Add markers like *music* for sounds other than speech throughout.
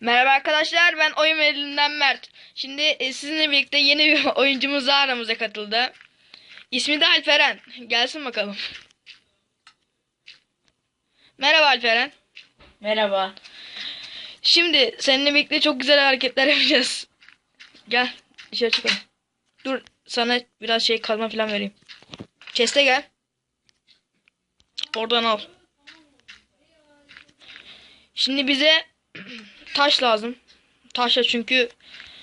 Merhaba arkadaşlar ben oyun elinden Mert. Şimdi e, sizinle birlikte yeni bir *laughs* oyuncumuz daha aramıza katıldı. İsmi de Alperen. Gelsin bakalım. Merhaba Alperen. Merhaba. Şimdi seninle birlikte çok güzel hareketler *laughs* yapacağız. Gel dışarı çıkalım. Dur sana biraz şey kazma falan vereyim. Chest'e gel. Oradan al. Şimdi bize *clears throat* taş lazım. Taşla çünkü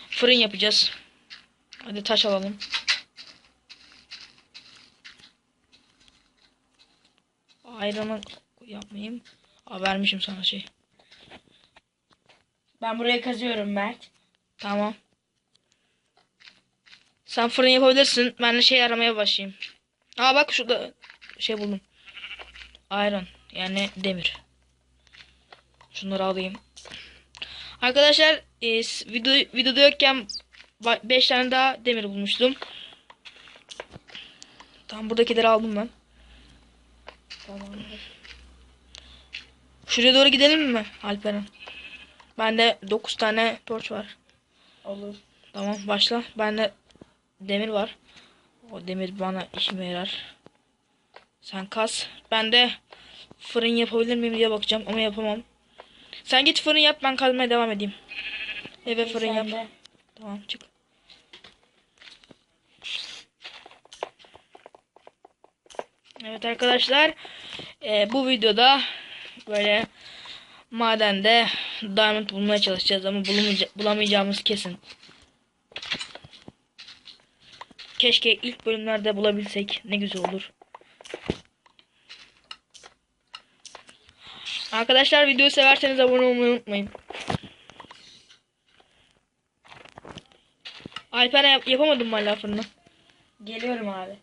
fırın yapacağız. Hadi taş alalım. Ayranı yapmayayım. Aa, vermişim sana şey. Ben buraya kazıyorum Mert. Tamam. Sen fırın yapabilirsin. Ben de şey aramaya başlayayım. Aa bak şurada şey buldum. Iron yani demir. Şunları alayım. Arkadaşlar e, video, videoda yokken 5 tane daha demir bulmuştum. Tamam buradakileri aldım ben. Tamamdır. Şuraya doğru gidelim mi Alperen? Bende 9 tane torç var. Olur. Tamam başla. Bende demir var. O demir bana işime yarar. Sen kas. Ben de fırın yapabilir miyim diye bakacağım ama yapamam. Sen git fırın yap ben kazmaya devam edeyim. Eve fırın Sen yap. de. Tamam çık. Evet arkadaşlar e, bu videoda böyle madende diamond bulmaya çalışacağız ama bulamayacağımız kesin. Keşke ilk bölümlerde bulabilsek ne güzel olur. Arkadaşlar videoyu severseniz abone olmayı unutmayın. Alper yap yapamadım hala fırını? Geliyorum abi.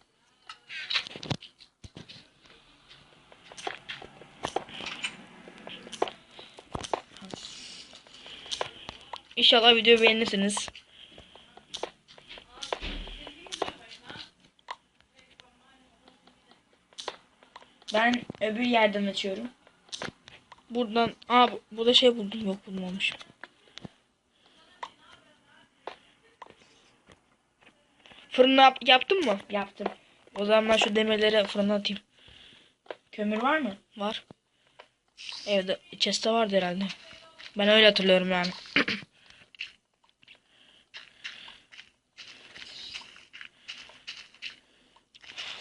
İnşallah videoyu beğenirsiniz. Ben öbür yerden açıyorum. Buradan aa bu- burada şey buldum yok bulmamışım. Fırını yap, yaptın mı? Yaptım. O zaman ben şu demirleri fırına atayım. Kömür var mı? Var. Evde chest'te vardı herhalde. Ben öyle hatırlıyorum yani. *clears throat*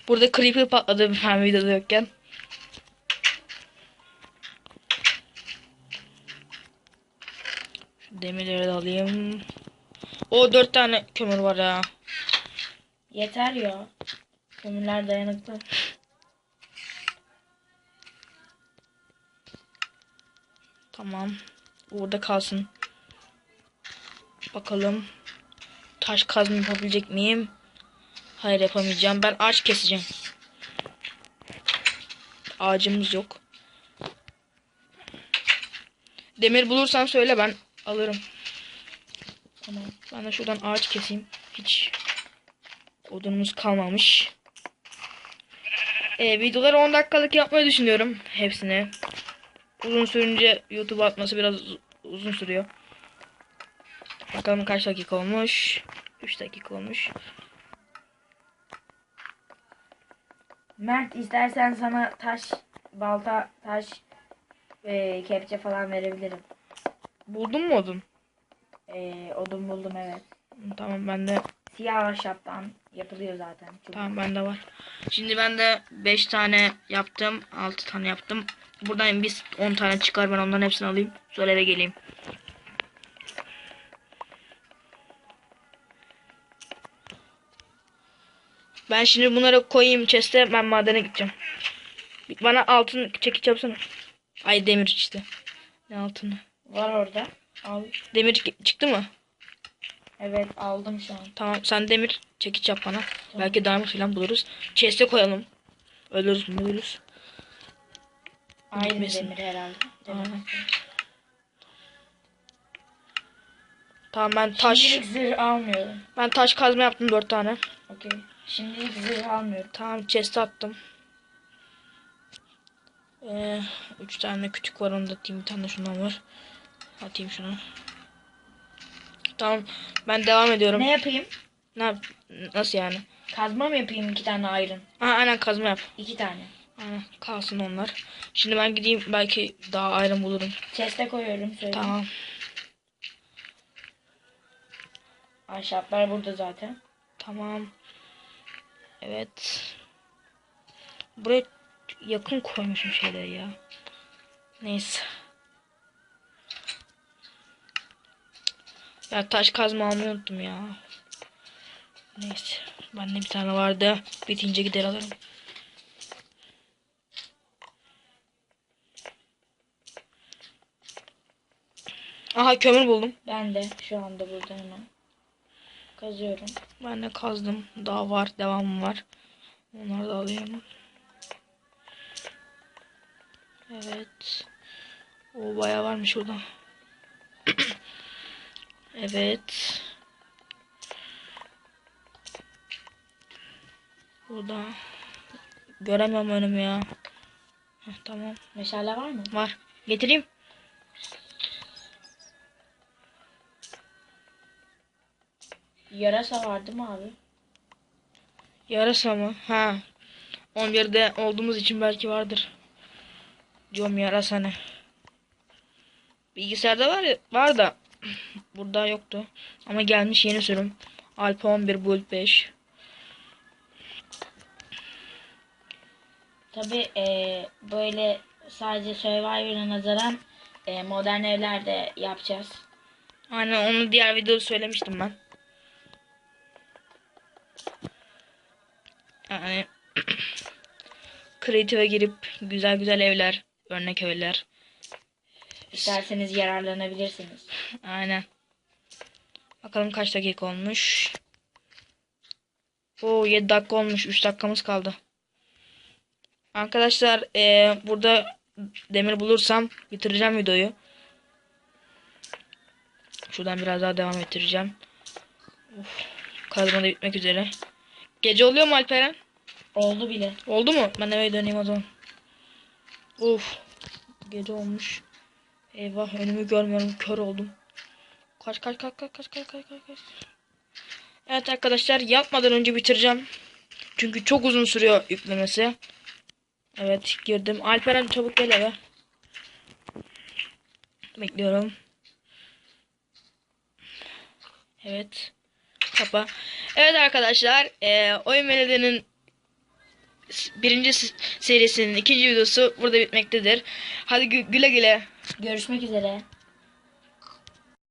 Burada creeper patladı ben videoda yokken. Demirleri de alayım. O dört tane kömür var ya. Yeter ya. Kömürler dayanıklı. Tamam. Orada kalsın. Bakalım. Taş kazma yapabilecek miyim? Hayır yapamayacağım. Ben ağaç keseceğim. Ağacımız yok. Demir bulursan söyle ben alırım. Tamam. Ben de şuradan ağaç keseyim. Hiç odunumuz kalmamış. Ee, videoları 10 dakikalık yapmayı düşünüyorum. Hepsini uzun sürünce YouTube atması biraz uz- uzun sürüyor. Bakalım kaç dakika olmuş. 3 dakika olmuş. Mert istersen sana taş, balta, taş, e, kepçe falan verebilirim. Buldun mu odun? E, odun buldum evet. Tamam bende Siyah ahşaptan yapılıyor zaten. Çok tamam bende var. Şimdi ben de 5 tane yaptım. 6 tane yaptım. Buradan biz 10 tane çıkar ben onların hepsini alayım. Sonra eve geleyim. Ben şimdi bunları koyayım chest'e ben madene gideceğim. Bana altın çekiç yapsana. Ay demir işte. Ne altını? Var orada. Al. Demir çı- çıktı mı? Evet aldım şu an. Tamam sen demir çekiç yap bana. Belki diamond falan buluruz. Chest'e koyalım. Ölürüz mü ölürüz. Aynı Gitmesin. demir herhalde. Tamam ben taş Şimdilik zırh almıyorum. ben taş kazma yaptım dört tane. Okey. Şimdilik zırh almıyorum. Tamam chest'e attım. Ee, üç tane küçük var onu da atayım. Bir tane şundan var. Atayım şunu. Tamam. Ben devam ediyorum. Ne yapayım? Ne yap? Nasıl yani? Kazma mı yapayım iki tane ayrın? Ha, aynen kazma yap. İki tane. Aynen kalsın onlar. Şimdi ben gideyim belki daha ayrım bulurum. Chest'e koyuyorum söyle. Tamam. Ahşaplar burada zaten. Tamam. Evet. Buraya yakın koymuşum şeyleri ya. Neyse. Ya taş kazma almayı unuttum ya. Neyse. Bende bir tane vardı. Bitince gider alırım. Aha kömür buldum. Ben de şu anda burada hemen. Kazıyorum. Ben de kazdım. Daha var. Devamı var. Onları da alayım. Evet. O bayağı varmış orada. *clears throat* evet. Burada. Göremiyorum önümü ya. Heh, tamam. Meşale var mı? Var. Getireyim. Yarasa vardı mı abi? Yarasa mı? Ha. 11'de olduğumuz için belki vardır. Diyorum yarasa ne? Bilgisayarda var ya, var da burada yoktu. Ama gelmiş yeni sürüm. Alfa 11 Build 5. Tabi böyle sadece Survivor'a nazaran e, modern evlerde yapacağız. Aynen onu diğer videoda söylemiştim ben. Yani *clears throat* Creative'e girip güzel güzel evler, örnek evler. İsterseniz yararlanabilirsiniz. Aynen. Bakalım kaç dakika olmuş. Oo 7 dakika olmuş. 3 dakikamız kaldı. Arkadaşlar eee, burada demir bulursam bitireceğim videoyu. Şuradan biraz daha devam ettireceğim. Of, kazma da bitmek üzere. Gece oluyor mu Alperen? Oldu bile. Oldu mu? Ben eve döneyim o zaman. Uf. Gece olmuş. Eyvah önümü görmüyorum kör oldum. Kaç kaç kaç kaç kaç kaç kaç kaç. Evet arkadaşlar yapmadan önce bitireceğim. Çünkü çok uzun sürüyor yüklemesi. Evet girdim. Alperen çabuk gel eve. Bekliyorum. Evet. Kapa. Evet arkadaşlar. E, oyun Melodi'nin birinci serisinin ikinci videosu burada bitmektedir. Hadi gü güle güle. Görüşmek üzere.